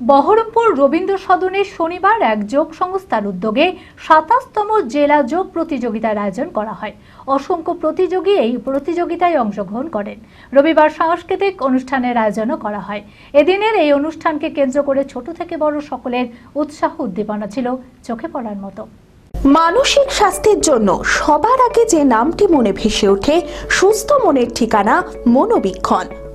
বহরমপুর রবীন্দ্র সদনে শনিবার এক যোগ সংস্থার উদ্যোগে সাতাশতম জেলা যোগ প্রতিযোগিতার আয়োজন করা হয়। অসংখ্য প্রতিযোগী এই প্রতিযোগিতায় অংশগ্রহণ করেন। রবিবার সাংস্কৃতিক অনুষ্ঠানের আয়োজনও করা হয়। এদিনের এই অনুষ্ঠানকে কেন্দ্র করে ছোট থেকে বড় সকলের উৎসাহ উদ্দীপনা ছিল চোখে পড়ার মতো। মানসিক স্বাস্থ্যের জন্য সবার আগে যে নামটি মনে ভেসে ওঠে, সুস্থ মনের ঠিকানা মনোবীক্ষণ।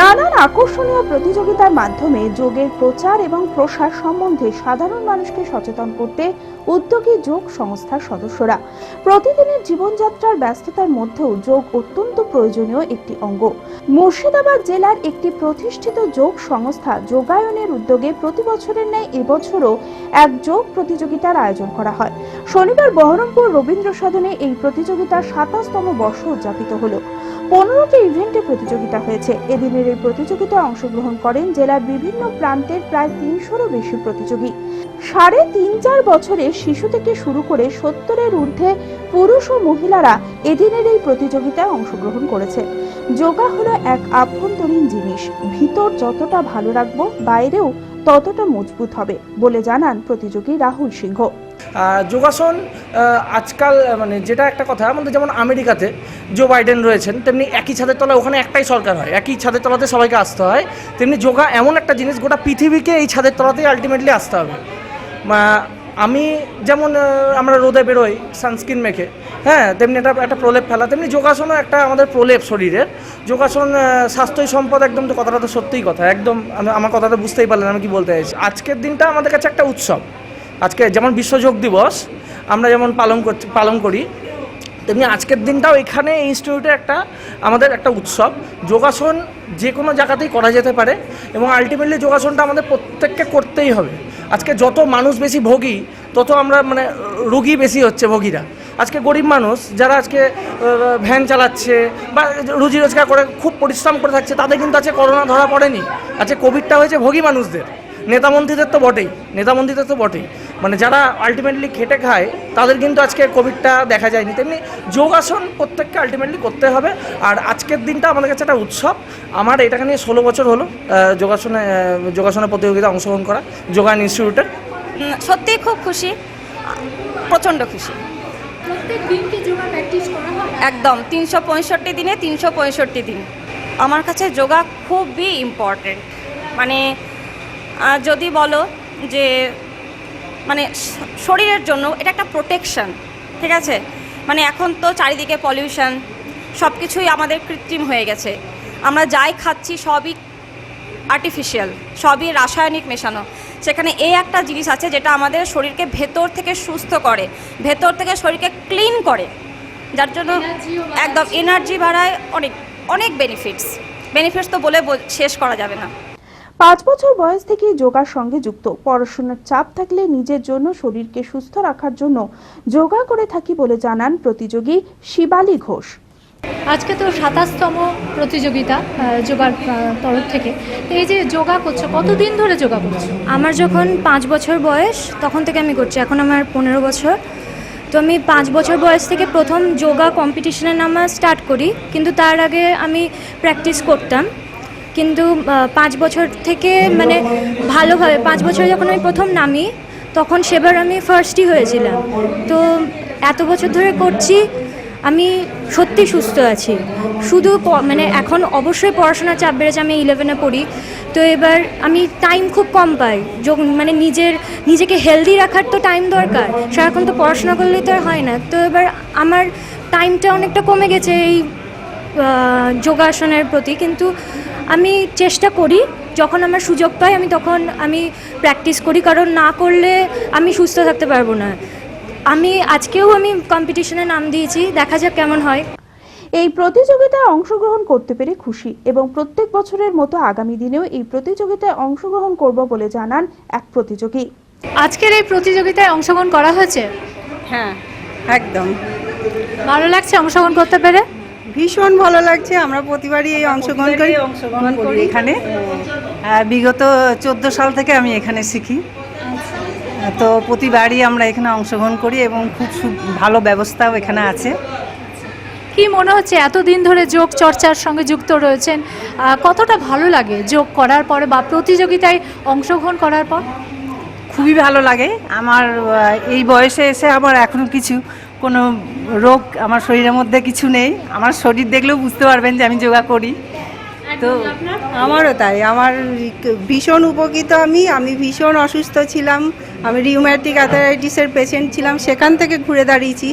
নানান আকর্ষণীয় প্রতিযোগিতার মাধ্যমে যোগের প্রচার এবং প্রসার সম্বন্ধে সাধারণ মানুষকে সচেতন করতে উদ্যোগী যোগ সংস্থার সদস্যরা। প্রতিদিনের জীবনযাত্রার ব্যস্ততার মধ্যেও যোগ অত্যন্ত প্রয়োজনীয় একটি অঙ্গ। মুর্শিদাবাদ জেলার একটি প্রতিষ্ঠিত যোগ সংস্থা যোগায়নের উদ্যোগে প্রতি বছরের ন্যায় এবছরও এক যোগ প্রতিযোগিতার আয়োজন করা হয়। শনিবার বহরমপুর রবীন্দ্র সদনে এই প্রতিযোগিতার সাতাশতম বর্ষ উদযাপিত হলো। পনেরোটি ইভেন্টে প্রতিযোগিতা হয়েছে। এদিনের এই প্রতিযোগিতায় অংশগ্রহণ করেন জেলার বিভিন্ন প্রান্তের প্রায় তিনশোরও বেশি প্রতিযোগী। সাড়ে তিন চার বছরের শিশু থেকে শুরু করে সত্তরের ঊর্ধ্বে পুরুষ ও মহিলারা এদিনের এই প্রতিযোগিতায় অংশগ্রহণ করেছে। যোগা হলো এক আভ্যন্তরীণ জিনিস। ভিতর যতটা ভালো রাখব, বাইরেও ততটা মজবুত হবে বলে জানান প্রতিযোগী রাহুল সিংহ। যোগাসন আজকাল মানে যেটা একটা কথা, আমাদের যেমন আমেরিকাতে জো বাইডেন রয়েছেন, তেমনি একই ছাদের তলায় ওখানে একটাই সরকার হয়। একই ছাদের তলাতে সবাইকে আসতে হয়। তেমনি যোগা এমন একটা জিনিস, গোটা পৃথিবীকে এই ছাদের তলাতেই আলটিমেটলি আসতে হবে। আমি যেমন আমরা রোদে বেরোই সানস্ক্রিন মেখে হ্যাঁ তেমনি এটা একটা প্রলেপ ফেলা, তেমনি যোগাসনও একটা আমাদের প্রলেপ শরীরের। যোগাসন স্বাস্থ্যই সম্পদ, একদম তো কথাটা তো সত্যিই কথা, একদম আমার কথাটা বুঝতেই পারলেন, আমি কি বলতে চাইছি। আজকের দিনটা আমাদের কাছে একটা উৎসব। আজকে যেমন বিশ্ব যোগ দিবস, আমরা যেমন পালন করছি, পালন করি, তেমনি আজকের দিনটাও এখানে এই ইনস্টিটিউটে একটা আমাদের একটা উৎসব। যোগাসন যে কোনো জায়গাতেই করা যেতে পারে এবং আলটিমেটলি যোগাসনটা আমাদের প্রত্যেককে করতেই হবে। আজকে যত মানুষ বেশি ভোগী, তত আমরা মানে রুগী বেশি হচ্ছে ভোগীরা। আজকে গরিব মানুষ যারা আজকে ভ্যান চালাচ্ছে বা রুজি রোজগার করে, খুব পরিশ্রম করে থাকছে, তাদের কিন্তু আজকে করোনা ধরা পড়েনি। আজকে কোভিডটা হয়েছে ভোগী মানুষদের। নেতামন্ত্রীদের তো বটেই, নেতামন্ত্রীদের তো বটেই। মানে যারা আলটিমেটলি খেটে খায় তাদের কিন্তু আজকে কোভিডটা দেখা যায়নি। তেমনি যোগাসন প্রত্যেককে আলটিমেটলি করতে হবে। আর আজকের দিনটা আমাদের কাছে একটা উৎসব। আমার এটাকে নিয়ে ষোলো বছর হলো যোগাসনে যোগাসনের প্রতিযোগিতা অংশগ্রহণ করা যোগায়ন ইনস্টিটিউটের। সত্যিই খুব খুশি। প্রচণ্ড খুশি। প্রত্যেক দিন কি যোগা প্র্যাকটিস করা হয়? একদম তিনশো পঁয়ষট্টি দিনে তিনশো পঁয়ষট্টি দিন। আমার কাছে যোগা খুবই ইম্পর্টেন্ট মানে যদি বলো যে মানে শরীরের জন্য এটা একটা প্রোটেকশন ঠিক আছে? মানে এখন তো চারিদিকে পলিউশন সব কিছুই আমাদের কৃত্রিম হয়ে গেছে। আমরা যাই খাচ্ছি সবই আর্টিফিশিয়াল সবই রাসায়নিক মেশানো। সেখানে এই একটা জিনিস আছে যেটা আমাদের শরীরকে ভেতর থেকে সুস্থ করে ভেতর থেকে শরীরকে ক্লিন করে। যার জন্য একদম এনার্জি বাড়ায় অনেক অনেক বেনিফিটস বেনিফিটস তো বলে শেষ করা যাবে না। পাঁচ বছর বয়স থেকেই যোগার সঙ্গে যুক্ত। পড়াশোনার চাপ থাকলে নিজের জন্য শরীরকে সুস্থ রাখার জন্য যোগা করে থাকি বলে জানান প্রতিযোগী শিবালী ঘোষ। আজকে তো সাতাশতম প্রতিযোগিতা যোগার তরফ থেকে। এই যে যোগা করছ কতদিন ধরে যোগা করছ? আমার যখন পাঁচ বছর বয়স তখন থেকে আমি করছি। এখন আমার পনেরো বছর। তো আমি পাঁচ বছর বয়স থেকে প্রথম যোগা কম্পিটিশনে নামা স্টার্ট করি। কিন্তু তার আগে আমি প্র্যাকটিস করতাম। কিন্তু পাঁচ বছর থেকে মানে ভালোভাবে, পাঁচ বছর যখন আমি প্রথম নামি, তখন সেবার আমি ফার্স্টই হয়েছিলাম। তো এত বছর ধরে করছি, আমি সত্যি সুস্থ আছি। শুধু মানে এখন অবশ্যই পড়াশোনার চাপ বেড়েছে, আমি ইলেভেনে পড়ি। তো এবার আমি টাইম খুব কম পাই। মানে নিজের, নিজেকে হেলদি রাখার তো টাইম দরকার। সারাক্ষণ তো পড়াশোনা করলেই তো আর হয় না। তো এবার আমার টাইমটা অনেকটা কমে গেছে এই যোগাসনের প্রতি। কিন্তু আমি চেষ্টা করি যখন আমার সুযোগ পাই আমি তখন আমি প্র্যাকটিস করি কারণ না করলে আমি সুস্থ থাকতে পারব না। আমি আজকেও আমি কম্পিটিশনে নাম দিয়েছি দেখা যাক কেমন হয়। এই প্রতিযোগিতায় অংশগ্রহণ করতে পেরে খুশি এবং প্রত্যেক বছরের মতো আগামী দিনেও এই প্রতিযোগিতায় অংশগ্রহণ করব বলে জানান এক প্রতিযোগী। আজকের এই প্রতিযোগিতায় অংশগ্রহণ করা হয়েছে? হ্যাঁ একদম। ভালো লাগছে অংশগ্রহণ করতে পেরে? ভীষণ ভালো লাগছে। আমরা প্রতিবারই এই অংশগ্রহণ করি। অংশগ্রহণ করি। এখানে। বিগত চোদ্দ সাল থেকে আমি এখানে শিখি। তো প্রতিবারই আমরা এখানে অংশগ্রহণ করি এবং খুব ভালো ব্যবস্থাও এখানে আছে। কি মনে হচ্ছে এতদিন ধরে যোগ চর্চার সঙ্গে যুক্ত রয়েছেন কতটা ভালো লাগে যোগ করার পরে বা প্রতিযোগিতায় অংশগ্রহণ করার পর? খুবই ভালো লাগে। আমার এই বয়সে এসে আমার এখনও কিছু কোনো রোগ আমার শরীরের মধ্যে কিছু নেই। আমার শরীর দেখলেও বুঝতে পারবেন যে আমি যোগা করি। তো আমারও তাই। আমার ভীষণ উপকৃত আমি। আমি ভীষণ অসুস্থ ছিলাম। আমি রিউম্যাটিক অ্যাথারাইটিসের পেশেন্ট ছিলাম। সেখান থেকে ঘুরে দাঁড়িয়েছি।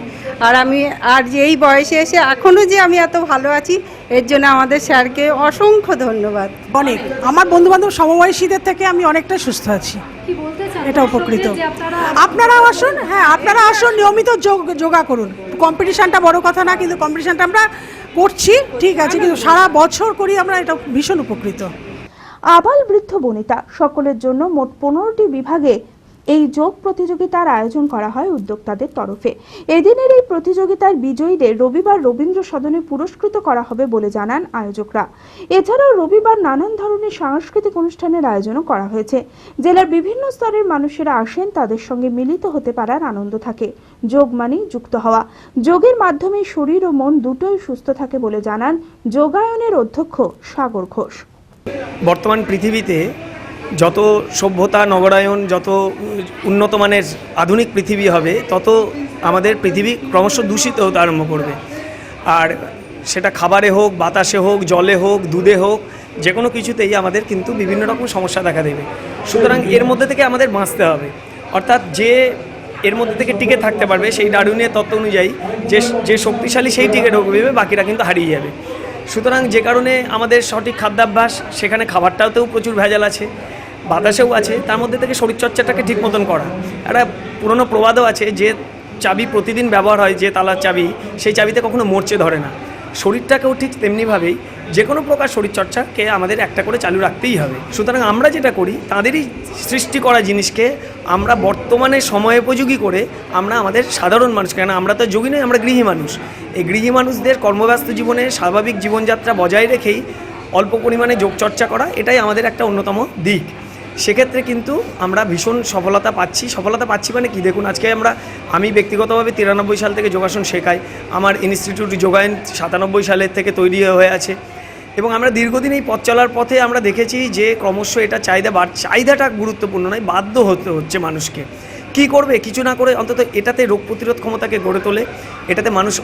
আর আমি আর যে এই বয়সে এসে এখনও যে আমি এত ভালো আছি এর জন্য আমাদের স্যারকে অসংখ্য ধন্যবাদ। অনেক। আমার বন্ধু বান্ধব সমবয়সীদের থেকে আমি অনেকটা সুস্থ আছি। এটা উপকৃত। আপনারা আসুন হ্যাঁ আপনারা আসুন নিয়মিত যোগ যোগা করুন। কম্পিটিশানটা বড় কথা না কিন্তু কম্পিটিশানটা আমরা করছি ঠিক আছে কিন্তু সারা বছর করি আমরা এটা ভীষণ উপকৃত। আবাল বৃদ্ধ বনিতা সকলের জন্য মোট পনেরোটি বিভাগে এই যোগ প্রতিযোগিতার আয়োজন করা হয় উদ্যোক্তাদের তরফে। এদিনের এই প্রতিযোগিতার বিজয়ীদের রবিবার রবীন্দ্র সদনে পুরস্কৃত করা হবে বলে জানান আয়োজকরা। এছাড়াও রবিবার নানান ধরনের সাংস্কৃতিক অনুষ্ঠানের আয়োজনও করা হয়েছে। জেলার বিভিন্ন স্তরের মানুষেরা আসেন, তাদের সঙ্গে মিলিত হতে পারার আনন্দ থাকে। যোগ মানেই যুক্ত হওয়া। যোগের মাধ্যমে শরীর ও মন দুটোই সুস্থ থাকে বলে জানান যোগায়নের অধ্যক্ষ সাগর ঘোষ। বর্তমান পৃথিবীতে যত সভ্যতা, নগরায়ন, যত উন্নত মানের আধুনিক পৃথিবী হবে, তত আমাদের পৃথিবী ক্রমশ দূষিত হতে আরম্ভ করবে। আর সেটা খাবারে হোক, বাতাসে হোক, জলে হোক, দুধে হোক যে কোনো কিছুতেই আমাদের কিন্তু বিভিন্ন রকম সমস্যা দেখা দেবে। সুতরাং এর মধ্যে থেকে আমাদের বাঁচতে হবে। অর্থাৎ যে এর মধ্যে থেকে টিকে থাকতে পারবে সেই ডারুনের তত্ত্ব অনুযায়ী যে যে শক্তিশালী সেই টিকে ঢুকবে বাকিরা কিন্তু হারিয়ে যাবে। সুতরাং যে কারণে আমাদের সঠিক খাদ্যাভ্যাস, সেখানে খাবারটাতেও প্রচুর ভেজাল আছে। বাতাসেও আছে, তার মধ্যে থেকে শরীরচর্চাটাকে ঠিক মতন করা। একটা পুরনো প্রবাদও আছে যে চাবি প্রতিদিন ব্যবহার হয়, যে তালার চাবি, সেই চাবিতে কখনো মরচে ধরে না। শরীরটাকেও ঠিক তেমনিভাবেই যে কোনো প্রকার শরীরচর্চাকে আমাদের একটা করে চালু রাখতেই হবে। সুতরাং আমরা যেটা করি, তাদেরই সৃষ্টি করা জিনিসকে আমরা বর্তমানে সময়োপযোগী করে আমরা আমাদের সাধারণ মানুষ কেন আমরা তো যোগী নই, আমরা গৃহী মানুষ। এই গৃহী মানুষদের কর্মব্যস্ত জীবনে, স্বাভাবিক জীবনযাত্রা বজায় রেখেই অল্প পরিমাণে যোগচর্চা করা, এটাই আমাদের একটা অন্যতম দিক। সেক্ষেত্রে কিন্তু আমরা ভীষণ সফলতা পাচ্ছি। সফলতা পাচ্ছি মানে কি? দেখুন, আজকে আমরা, আমি ব্যক্তিগতভাবে তিরানব্বই সাল থেকে যোগাসন শেখাই। আমার ইনস্টিটিউট যোগায়ন সাতানব্বই সালের থেকে তৈরি হয়ে আছে। এবং আমরা দীর্ঘদিন এই পথ চলার পথে আমরা দেখেছি যে ক্রমশ এটা চাহিদা বাড়, চাহিদাটা গুরুত্বপূর্ণ নয়, বাধ্য হতে হচ্ছে মানুষকে। কি করবে? কিছু না করে অন্তত এটাতে রোগ প্রতিরোধ ক্ষমতাকে গড়ে তোলে। এটাতে মানুষ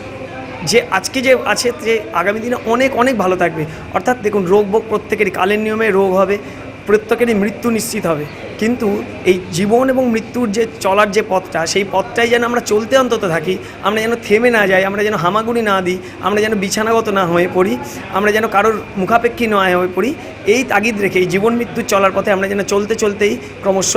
যে আজকে যে আছে, যে আগামী দিনে অনেক অনেক ভালো থাকবে। অর্থাৎ দেখুন, রোগ বোগ প্রত্যেকেরই, কালের নিয়মে রোগ হবে। প্রত্যেকেরই মৃত্যু নিশ্চিত হবে। কিন্তু এই জীবন এবং মৃত্যুর যে চলার যে পথটা, সেই পথটাই যেন আমরা চলতে অন্তত থাকি, আমরা যেন থেমে না যাই, আমরা যেন হামাগুড়ি না দিই, আমরা যেন বিছানাগত না হয়ে পড়ি, আমরা যেন কারোর মুখাপেক্ষী না হয়ে পড়ি, এই তাগিদ রেখে এই জীবন মৃত্যুর চলার পথে আমরা যেন চলতে চলতেই ক্রমশ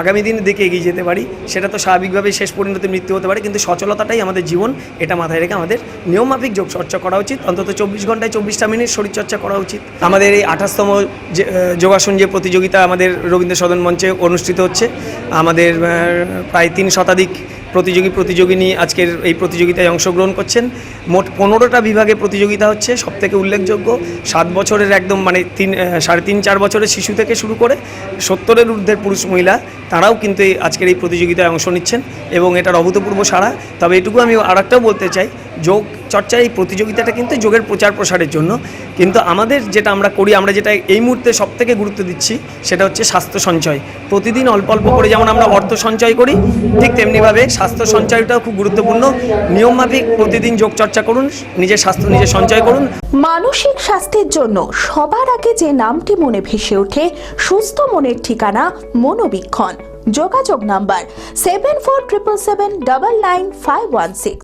আগামী দিনের দিকে এগিয়ে যেতে পারি। সেটা তো স্বাভাবিকভাবে শেষ পরিণতি মৃত্যু হতে পারে, কিন্তু সচলতাটাই আমাদের জীবন, এটা মাথায় রেখে আমাদের নিয়মমাফিক যোগ চর্চা করা উচিত। অন্তত চব্বিশ ঘন্টায় চব্বিশটা মিনিট শরীরচর্চা করা উচিত। আমাদের এই আঠাশতম যে যোগাসন যে প্রতিযোগিতা আমাদের রবীন্দ্র সদন মঞ্চে অনুষ্ঠিত হচ্ছে, আমাদের প্রায় তিন শতাধিক প্রতিযোগী প্রতিযোগিনী আজকের এই প্রতিযোগিতায় অংশগ্রহণ করছেন। মোট পনেরোটা বিভাগে প্রতিযোগিতা হচ্ছে সব থেকে উল্লেখযোগ্য, সাত বছরের একদম মানে তিন সাড়ে তিন, চার বছরের শিশু থেকে শুরু করে সত্তরের ঊর্ধ্বের পুরুষ মহিলা, তারাও কিন্তু এই আজকের এই প্রতিযোগিতায় অংশ নিচ্ছেন এবং এটার অভূতপূর্ব সাড়া। তবে এটুকু আমি আর বলতে চাই যোগ চর্চার এই প্রতিযোগিতাটা কিন্তু যোগের প্রচার প্রসারের জন্য। কিন্তু আমাদের যেটা আমরা করি, আমরা যেটা এই মুহূর্তে সব থেকে গুরুত্ব দিচ্ছি, সেটা হচ্ছে স্বাস্থ্য সঞ্চয়। প্রতিদিন অল্প অল্প করে যেমন আমরা অর্থ সঞ্চয় করি, ঠিক তেমনিভাবে স্বাস্থ্য সঞ্চয়টাও খুব গুরুত্বপূর্ণ। নিয়মমাফিক প্রতিদিন যোগ চর্চা করুন, নিজের স্বাস্থ্য নিজে সঞ্চয় করুন। মানসিক স্বাস্থ্যের জন্য সবার আগে যে নামটি মনে ভেসে ওঠে, সুস্থ মনের ঠিকানা মনোবীক্ষণ। যোগাযোগ number seven four triple seven double nine five one six